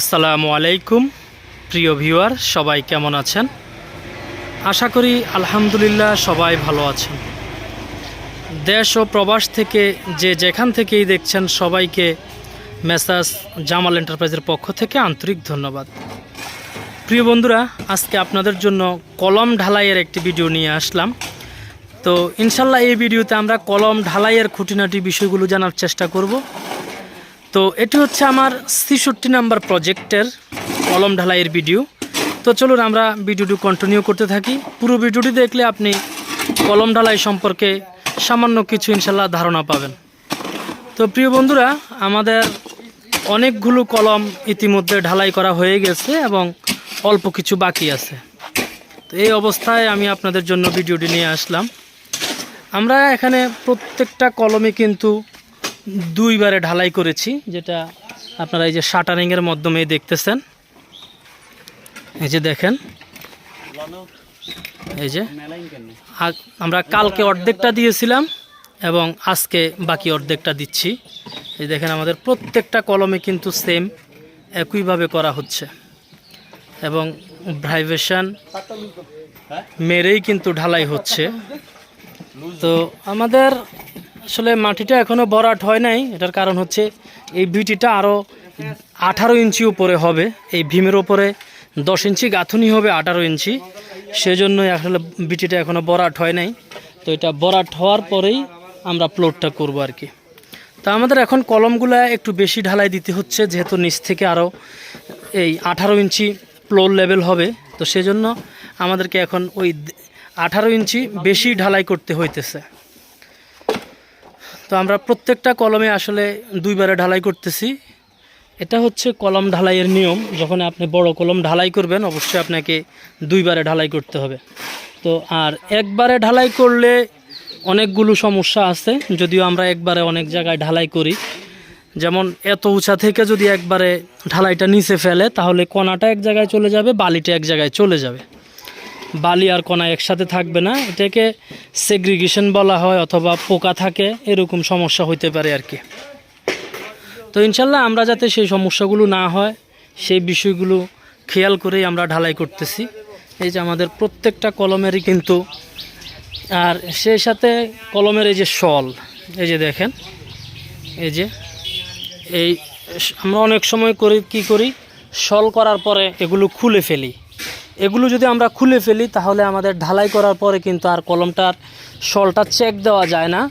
আসসালামু আলাইকুম, প্রিয় ভিউয়ার, সবাই কেমন আছেন? আশা করি আলহামদুলিল্লাহ সবাই ভালো আছেন। দেশ ও প্রবাস থেকে যে যেখান থেকেই দেখছেন সবাইকে মেসাজ জামাল এন্টারপ্রাইজের পক্ষ থেকে আন্তরিক ধন্যবাদ। প্রিয় বন্ধুরা, আজকে আপনাদের জন্য কলম ঢালাইয়ের একটি ভিডিও নিয়ে আসলাম। তো ইনশাল্লাহ এই ভিডিওতে আমরা কলম ঢালাইয়ের খুঁটিনাটি বিষয়গুলো জানার চেষ্টা করব। তো এটি হচ্ছে আমার ছেষট্টি নাম্বার প্রজেক্টের কলম ঢালাইয়ের ভিডিও। তো চলুন আমরা ভিডিওটি কন্টিনিউ করতে থাকি। পুরো ভিডিওটি দেখলে আপনি কলম ঢালাই সম্পর্কে সামান্য কিছু ইনশাল্লাহ ধারণা পাবেন। তো প্রিয় বন্ধুরা, আমাদের অনেকগুলো কলম ইতিমধ্যে ঢালাই করা হয়ে গেছে এবং অল্প কিছু বাকি আছে। তো এই অবস্থায় আমি আপনাদের জন্য ভিডিওটি নিয়ে আসলাম। আমরা এখানে প্রত্যেকটা কলমে কিন্তু দুইবারে ঢালাই করেছি যেটা আপনারা এই যে শাটারিংয়ের মাধ্যমে দেখতেছেন। এই যে দেখেন। এই যে। আমরা কালকে অর্ধেকটা দিয়েছিলাম এবং আজকে বাকি অর্ধেকটা দিচ্ছি। এই দেখেন আমাদের প্রত্যেকটা কলমে কিন্তু সেম একইভাবে করা হচ্ছে। এবং ভাইব্রেশন মেরেই কিন্তু ঢালাই হচ্ছে। তো আমাদের আসলে মাটিটা এখনও বরাট হয় নাই। এটার কারণ হচ্ছে এই ভিটিটা আরও আঠারো ইঞ্চি উপরে হবে। এই ভীমের উপরে দশ ইঞ্চি, গাঁথুনি হবে আঠারো ইঞ্চি। সেজন্যই আসলে বিটিটা এখনও বরাট হয় নাই। তো এটা বরাট হওয়ার পরেই আমরা প্লটটা করব আর কি। তা আমাদের এখন কলমগুলো একটু বেশি ঢালাই দিতে হচ্ছে, যেহেতু নিচ থেকে আরও এই আঠারো ইঞ্চি ফ্লোর লেভেল হবে। তো সেজন্য আমাদেরকে এখন ওই আঠারো ইঞ্চি বেশি ঢালাই করতে হইতেছে। তো আমরা প্রত্যেকটা কলমে আসলে দুইবারে ঢালাই করতেছি। এটা হচ্ছে কলম ঢালাইয়ের নিয়ম। যখন আপনি বড় কলম ঢালাই করবেন, অবশ্যই আপনাকে দুইবারে ঢালাই করতে হবে। তো আর একবারে ঢালাই করলে অনেকগুলো সমস্যা আছে, যদিও আমরা একবারে অনেক জায়গায় ঢালাই করি। যেমন এত উঁচা থেকে যদি একবারে ঢালাইটা নিচে ফেলে, তাহলে কণাটা এক জায়গায় চলে যাবে, বালিটা এক জায়গায় চলে যাবে। বালি আর কণা একসাথে থাকবে না, এটাকে সেগ্রিগেশন বলা হয় অথবা পোকা থাকে, এরকম সমস্যা হইতে পারে আর কি। তো ইনশাল্লাহ আমরা যাতে সেই সমস্যাগুলো না হয়, সেই বিষয়গুলো খেয়াল করেই আমরা ঢালাই করতেছি। এই যে আমাদের প্রত্যেকটা কলমেরই কিন্তু, আর সেই সাথে কলমের এই যে শল, এই যে দেখেন, এই যে, এই আমরা অনেক সময় করি, কি করি? শল করার পরে এগুলো খুলে ফেলি। এগুলো যদি আমরা খুলে ফেলি, তাহলে আমাদের ঢালাই করার পরে কিন্তু আর কলমটার সলটা চেক দেওয়া যায় না।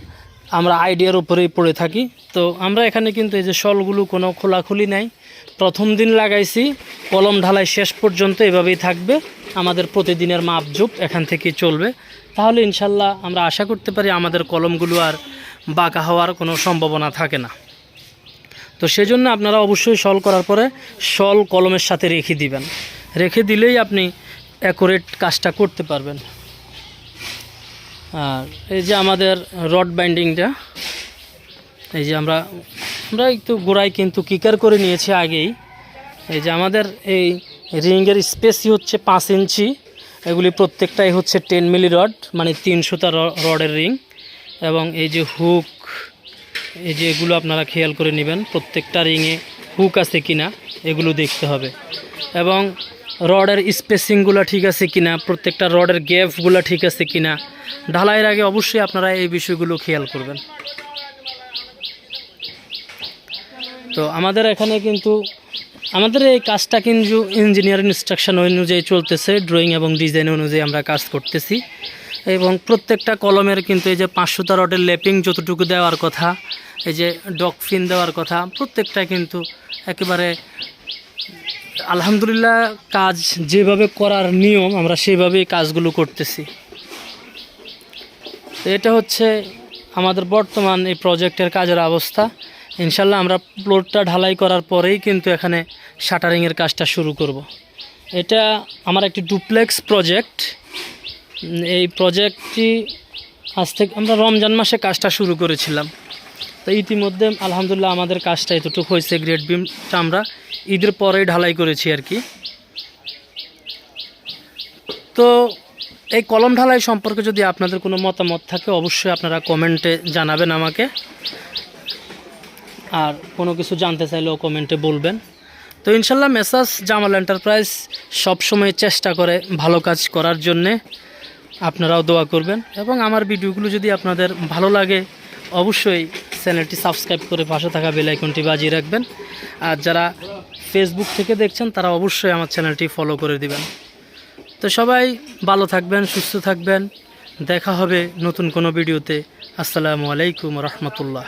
আমরা আইডিয়ার উপরেই পড়ে থাকি। তো আমরা এখানে কিন্তু এই যে শলগুলো কোনো খোলাখুলি নাই। প্রথম দিন লাগাইছি, কলম ঢালাই শেষ পর্যন্ত এভাবেই থাকবে। আমাদের প্রতিদিনের মাপজুপ এখান থেকে চলবে। তাহলে ইনশাল্লাহ আমরা আশা করতে পারি আমাদের কলমগুলো আর বাঁকা হওয়ার কোনো সম্ভাবনা থাকে না। তো সেজন্য আপনারা অবশ্যই শল করার পরে সল কলমের সাথে রেখে দিবেন। রেখে দিলেই আপনি অ্যাকুরেট কাজটা করতে পারবেন। আর এই যে আমাদের রড বাইন্ডিংটা এই যে আমরা আমরা একটু গোড়ায় কিন্তু কিকার করে নিয়েছি আগেই। এই যে আমাদের এই রিংয়ের স্পেসই হচ্ছে পাঁচ ইঞ্চি, এগুলি প্রত্যেকটাই হচ্ছে টেন মিলি রড মানে তিনশোটা রডের রিং। এবং এই যে হুক এই যে এগুলো আপনারা খেয়াল করে নেবেন, প্রত্যেকটা রিংয়ে হুক আছে কিনা, এগুলো দেখতে হবে। এবং রডের স্পেসিংগুলো ঠিক আছে কিনা, প্রত্যেকটা রডের গ্যাপগুলো ঠিক আছে কিনা, ঢালাইয়ের আগে অবশ্যই আপনারা এই বিষয়গুলো খেয়াল করবেন। তো আমাদের এখানে কিন্তু, আমাদের এই কাজটা কিন্তু ইঞ্জিনিয়ার ইনস্ট্রাকশন অনুযায়ী চলতেছে ড্রয়িং এবং ডিজাইন অনুযায়ী আমরা কাজ করতেছি। এবং প্রত্যেকটা কলমের কিন্তু এই যে পাঁচশোটা রডের লেপিং যতটুকু দেওয়ার কথা, এই যে ডক ফিন দেওয়ার কথা, প্রত্যেকটা কিন্তু একেবারে আলহামদুলিল্লাহ কাজ যেভাবে করার নিয়ম, আমরা সেভাবেই কাজগুলো করতেছি। এটা হচ্ছে আমাদের বর্তমান এই প্রজেক্টের কাজের অবস্থা। ইনশাল্লাহ আমরা প্লটটা ঢালাই করার পরেই কিন্তু এখানে শাটারিংয়ের কাজটা শুরু করব। এটা আমার একটি ডুপ্লেক্স প্রজেক্ট। এই প্রজেক্টটি আজ থেকে আমরা রমজান মাসে কাজটা শুরু করেছিলাম। তো ইতিমধ্যে আলহামদুলিল্লাহ আমাদের কাজটা এতটুকু হয়েছে গ্রেড বিমটা আমরা ঈদের পরেই ঢালাই করেছি আর কি। তো এই কলম ঢালাই সম্পর্কে যদি আপনাদের কোনো মতামত থাকে, অবশ্যই আপনারা কমেন্টে জানাবেন আমাকে। আর কোনো কিছু জানতে চাইলেও কমেন্টে বলবেন। তো ইনশাল্লাহ মেসাজ জামাল এন্টারপ্রাইজ সবসময় চেষ্টা করে ভালো কাজ করার জন্যে। আপনারাও দোয়া করবেন। এবং আমার ভিডিওগুলো যদি আপনাদের ভালো লাগে, অবশ্যই চ্যানেলটি সাবস্ক্রাইব করে পাশে থাকা বেলাইকনটি বাজিয়ে রাখবেন। আর যারা ফেসবুক থেকে দেখছেন, তারা অবশ্যই আমার চ্যানেলটি ফলো করে দিবেন। তো সবাই ভালো থাকবেন, সুস্থ থাকবেন। দেখা হবে নতুন কোনো ভিডিওতে। আসসালামু আলাইকুম রহমতুল্লাহ।